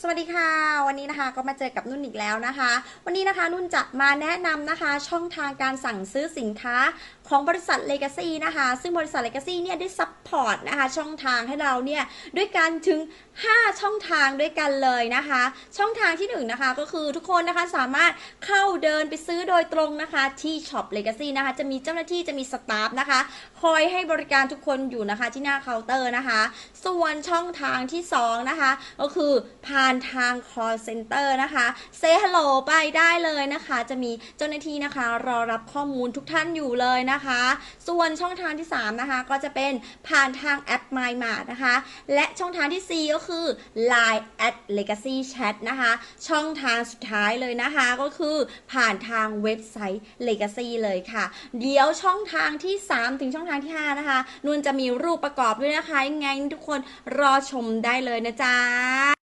สวัสดีค่ะ วันนี้นะคะก็มาเจอกับนุ่นอีกแล้วนะคะ วันนี้นะคะนุ่นจะมาแนะนำนะคะ ช่องทางการสั่งซื้อสินค้าของบริษัท Legacy นะคะ ซึ่งบริษัท Legacy เนี่ยได้ซัพพอร์ตนะคะช่องทางให้เราเนี่ยด้วยกันถึง 5 ช่องทางด้วยกันเลยนะคะ ช่องทางที่1นงนะคะก็คือทุกคนนะคะสามารถเข้าเดินไปซื้อโดยตรงนะคะที่ช็อป Legacy นะคะจะมีเจ้าหน้าที่จะมีสตาฟนะคะคอยให้บริการทุกคนอยู่นะคะที่หน้าเคาน์เตอร์นะคะ ส่วนช่องทางที่2นะคะก็คือผ่านทาง call center นะคะเซฮัลโหลไปได้เลยนะคะ จะมีเจ้าหน้าที่นะคะ รอรับข้อมูลทุกท่านอยู่เลยนะคะ ส่วนช่องทางที่ 3 นะคะ ก็จะเป็นผ่านทางแอป My Mart นะคะ และช่องทางที่ 4 ก็คือ Line at Legacy Chat นะคะ ช่องทางสุดท้ายเลยนะคะ ก็คือผ่านทางเว็บไซต์ Legacy เลยค่ะ เดี๋ยวช่องทางที่ 3 ถึงช่องทางที่ 5 นะคะนุ่นจะมีรูปประกอบด้วยนะคะยังไงทุกคนรอชมได้เลยนะจ๊ะ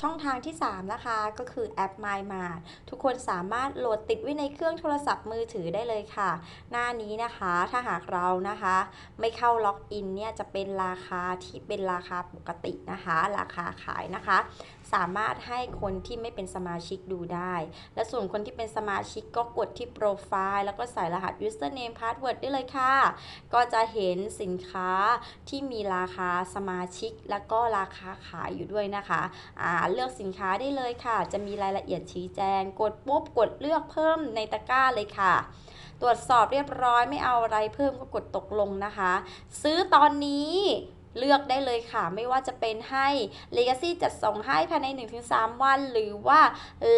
ช่องทางที่ 3 นะคะ ก็คือแอป My Mart ทุกคนสามารถโหลดติดไว้ในเครื่องโทรศัพท์มือถือได้เลยค่ะ หน้านี้นะคะถ้าหากเรานะคะ ไม่เข้าล็อกอินเนี่ยจะเป็นราคาที่เป็นราคาปกตินะคะ ราคาขายนะคะ สามารถให้คนที่ไม่เป็นสมาชิกดูได้ และส่วนคนที่เป็นสมาชิกก็กดที่โปรไฟล์แล้วก็ใส่รหัส username password ได้เลยค่ะ ก็จะเห็นสินค้าที่มีราคาสมาชิก แล้วก็ราคาขายอยู่ด้วยนะคะอ่าเลือกสินค้าได้เลยค่ะ จะมีรายละเอียดชี้แจง กดปุ๊บกดเลือกเพิ่มในตะกร้าเลยค่ะ ตรวจสอบเรียบร้อยไม่เอาอะไรเพิ่มก็กดตกลงนะคะ ซื้อตอนนี้เลือกได้เลยค่ะ ไม่ว่าจะเป็นให้ Legacy จัดส่งให้ภายใน 1-3 วัน หรือว่า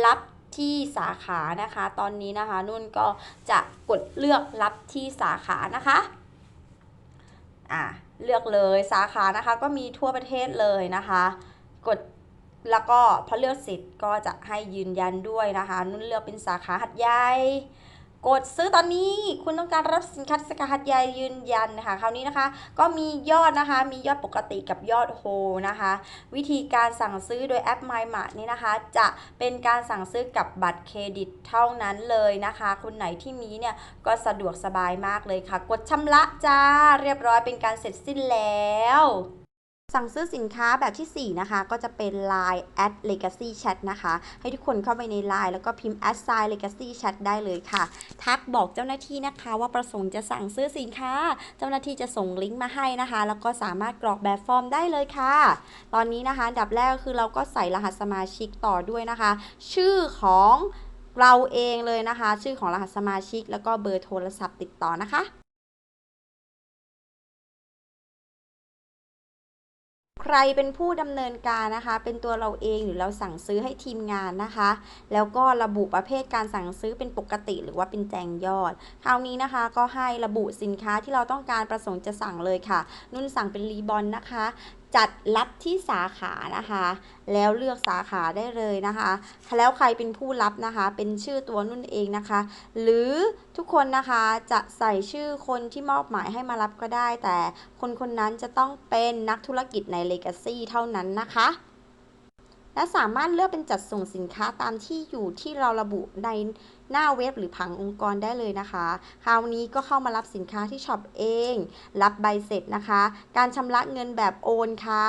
รับที่สาขานะคะ ตอนนี้นะคะ นุ่นก็จะกดเลือกรับที่สาขานะคะอะเลือกเลยสาขานะคะ ก็มีทั่วประเทศเลยนะคะ กด แล้วก็พอเลือกเสร็จก็จะให้ยืนยันด้วยนะคะ นุ่นเลือกเป็นสาขาหัดใหญ่กดซื้อตอนนี้คุณต้องการรับสินค้าสาขาหัดใหญ่ยืนยันนะคะคราวนี้นะคะ ก็มียอดนะคะ มียอดปกติกับยอดโฮนะคะ วิธีการสั่งซื้อโดยแอป My Mart นี่นะคะ จะเป็นการสั่งซื้อกับบัตรเครดิตเท่านั้นเลยนะคะคนไหนที่มีเนี่ยก็สะดวกสบายมากเลยค่ะ กดชำระจ้าเรียบร้อยเป็นการเสร็จสิ้นแล้ว สั่งซื้อสินค้าแบบที่ 4 นะคะ ก็จะเป็น Line at Legacy Chat นะคะ ให้ทุกคนเข้าไปใน Line แล้วก็พิมพ์ at sign Legacy Chat ได้เลยค่ะ ทักบอกเจ้าหน้าที่นะคะ ว่าประสงค์จะสั่งซื้อสินค้า เจ้าหน้าที่จะส่งลิงก์มาให้นะคะ แล้วก็สามารถกรอกแบบฟอร์มได้เลยค่ะ ตอนนี้นะคะอันดับแรกก็คือเราก็ใส่รหัสสมาชิกต่อด้วยนะคะ ชื่อของเราเองเลยนะคะ ชื่อของรหัสสมาชิก แล้วก็เบอร์โทรศัพท์ติดต่อนะคะ ใครเป็นผู้ดำเนินการนะคะ เป็นตัวเราเองหรือเราสั่งซื้อให้ทีมงานนะคะ แล้วก็ระบุประเภทการสั่งซื้อเป็นปกติหรือว่าเป็นแจงยอด คราวนี้นะคะก็ให้ระบุสินค้าที่เราต้องการประสงค์จะสั่งเลยค่ะ นุ่นสั่งเป็นรีบอนนะคะ จัดรับที่สาขานะคะ แล้วเลือกสาขาได้เลยนะคะ แล้วใครเป็นผู้รับนะคะ เป็นชื่อตัวนุ่นเองนะคะ หรือทุกคนนะคะจะใส่ชื่อคนที่มอบหมายให้มารับก็ได้ แต่คนคนนั้นจะต้องเป็นนักธุรกิจในเลกาซีเท่านั้นนะคะ และสามารถเลือกเป็นจัดส่งสินค้าตามที่อยู่ที่เราระบุในหน้าเว็บหรือผังองค์กรได้เลยนะคะ คราวนี้ก็เข้ามารับสินค้าที่ช็อปเอง รับใบเสร็จนะคะ การชำระเงินแบบโอนค่ะ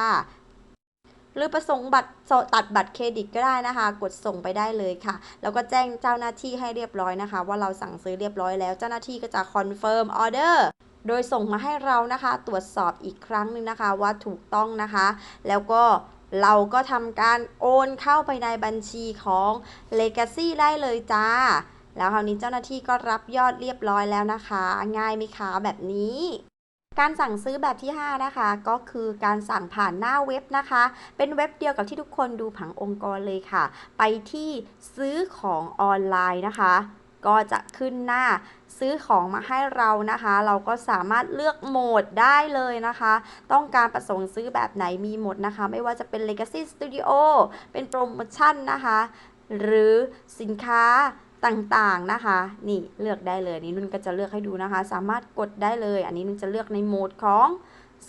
หรือประสงค์บัตรตัดบัตรเครดิตก็ได้นะคะ กดส่งไปได้เลยค่ะ แล้วก็แจ้งเจ้าหน้าที่ให้เรียบร้อยนะคะ ว่าเราสั่งซื้อเรียบร้อยแล้วเจ้าหน้าที่ก็จะคอนเฟิร์มออเดอร์โดยส่งมาให้เรานะคะ ตรวจสอบอีกครั้งหนึ่งนะคะว่าถูกต้องนะคะ แล้วก็ เราก็ทำการโอนเข้าไปในบัญชีของ Legacy ได้เลยจ้า แล้วคราวนี้เจ้าหน้าที่ก็รับยอดเรียบร้อยแล้วนะคะ ง่ายไหมคะแบบนี้การสั่งซื้อแบบที่ 5 นะคะ ก็คือการสั่งผ่านหน้าเว็บนะคะ เป็นเว็บเดียวกับที่ทุกคนดูผังองค์กรเลยค่ะ ไปที่ซื้อของออนไลน์นะคะ ก็จะขึ้นหน้าซื้อของมาให้เรานะคะ เราก็สามารถเลือกโหมดได้เลยนะคะ ต้องการประสงค์ซื้อแบบไหนมีหมดนะคะ ไม่ว่าจะเป็น Legacy Studio เป็นโปรโมชั่นนะคะ หรือสินค้าต่างๆนะคะ นี่เลือกได้เลยนี่นุ่นก็จะเลือกให้ดูนะคะ สามารถกดได้เลย อันนี้นุ่นจะเลือกในโหมดของ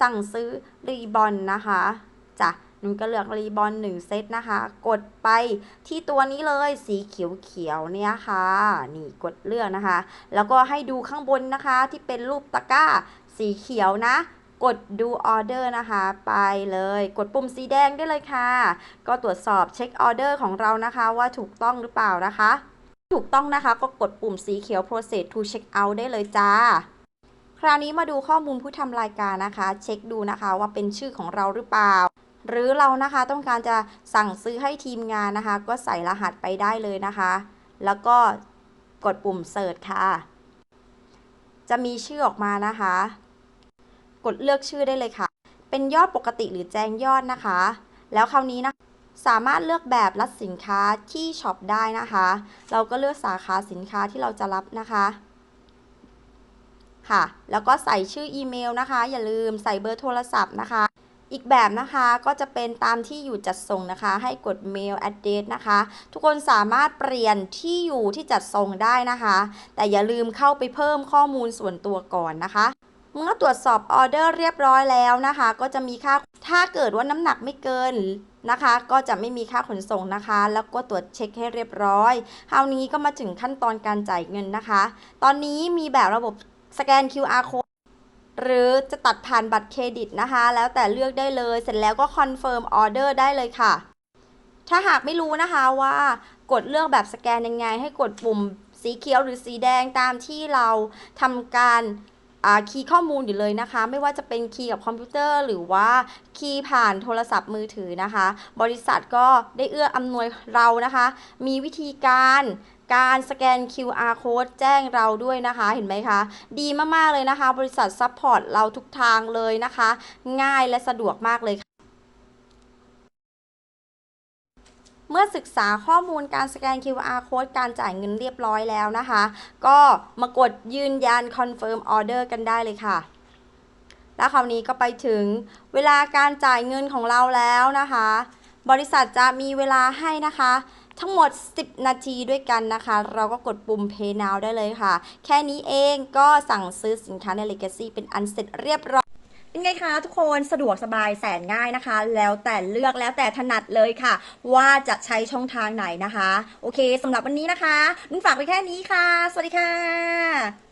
สั่งซื้อรีบอนนะคะจ้ะ นุ่นก็เลือกรีบอลหน1เซตนะคะ กดไปที่ตัวนี้เลยสีเขียวๆเนี่ยค่ะ นี่กดเลือกนะคะ แล้วก็ให้ดูข้างบนนะคะที่เป็นรูปตะกร้าสีเขียวนะกดดูออเดอร์นะคะ ไปเลย กดปุ่มสีแดงได้เลยค่ะ ก็ตรวจสอบเช็คออเดอร์ของเรานะคะว่าถูกต้องหรือเปล่านะคะ ถูกต้องนะคะก็กดปุ่มสีเขียว process to check out ได้เลยจ้า คราวนี้มาดูข้อมูลผู้ทำรายการนะคะ เช็คดูนะคะว่าเป็นชื่อของเราหรือเปล่า หรือเรานะคะต้องการจะสั่งซื้อให้ทีมงานนะคะ ก็ใส่รหัสไปได้เลยนะคะ แล้วก็กดปุ่มเสิร์ชค่ะ จะมีชื่อออกมานะคะ กดเลือกชื่อได้เลยค่ะ เป็นยอดปกติหรือแจ้งยอดนะคะ แล้วคราวนี้นะสามารถเลือกแบบรับสินค้าที่ช็อปได้นะคะ เราก็เลือกสาขาสินค้าที่เราจะรับนะคะค่ะ แล้วก็ใส่ชื่ออีเมลนะคะ อย่าลืมใส่เบอร์โทรศัพท์นะคะ อีกแบบนะคะก็จะเป็นตามที่อยู่จัดส่งนะคะ ให้กด mail address นะคะ ทุกคนสามารถเปลี่ยนที่อยู่ที่จัดส่งได้นะคะ แต่อย่าลืมเข้าไปเพิ่มข้อมูลส่วนตัวก่อนนะคะเมื่อตรวจสอบออเดอร์เรียบร้อยแล้วนะคะ ก็จะมีค่าถ้าเกิดว่าน้ำหนักไม่เกินนะคะ ก็จะไม่มีค่าขนส่งนะคะ แล้วก็ตรวจเช็คให้เรียบร้อยคราวนี้ก็มาถึงขั้นตอนการจ่ายเงินนะคะ ตอนนี้มีแบบระบบสแกน QR code หรือจะตัดผ่านบัตรเครดิตนะคะ แล้วแต่เลือกได้เลย เสร็จแล้วก็คอนเฟิร์มออเดอร์ได้เลยค่ะ ถ้าหากไม่รู้นะคะว่ากดเลือกแบบสแกนยังไง ให้กดปุ่มสีเขียวหรือสีแดงตามที่เราทำการคีย์ข้อมูลอยู่เลยนะคะ ไม่ว่าจะเป็นคีย์กับคอมพิวเตอร์หรือว่าคีย์ผ่านโทรศัพท์มือถือนะคะ บริษัทก็ได้เอื้ออำนวยเรานะคะ มีวิธีการ การสแกน QR code แจ้งเราด้วยนะคะ เห็นไหมคะ ดีมาก ๆ เลยนะคะ บริษัทซัพพอร์ตเราทุกทางเลยนะคะ ง่ายและสะดวกมากเลยค่ะเมื่อศึกษาข้อมูลการสแกน QR code การจ่ายเงินเรียบร้อยแล้วนะคะ ก็มากดยืนยัน confirm order กันได้เลยค่ะ แล้วคราวนี้ก็ไปถึงเวลาการจ่ายเงินของเราแล้วนะคะ บริษัทจะมีเวลาให้นะคะ ทั้งหมด 10 นาทีด้วยกันนะคะ เราก็กดปุ่ม Pay Now ได้เลยค่ะ แค่นี้เองก็สั่งซื้อสินค้าใน Legacy เป็นอันเสร็จเรียบร้อยเป็นไงคะทุกคนสะดวกสบายแสนง่ายนะคะ แล้วแต่เลือกแล้วแต่ถนัดเลยค่ะ ว่าจะใช้ช่องทางไหนนะคะ โอเคสำหรับวันนี้นะคะนุ่นฝากไปแค่นี้ค่ะ สวัสดีค่ะ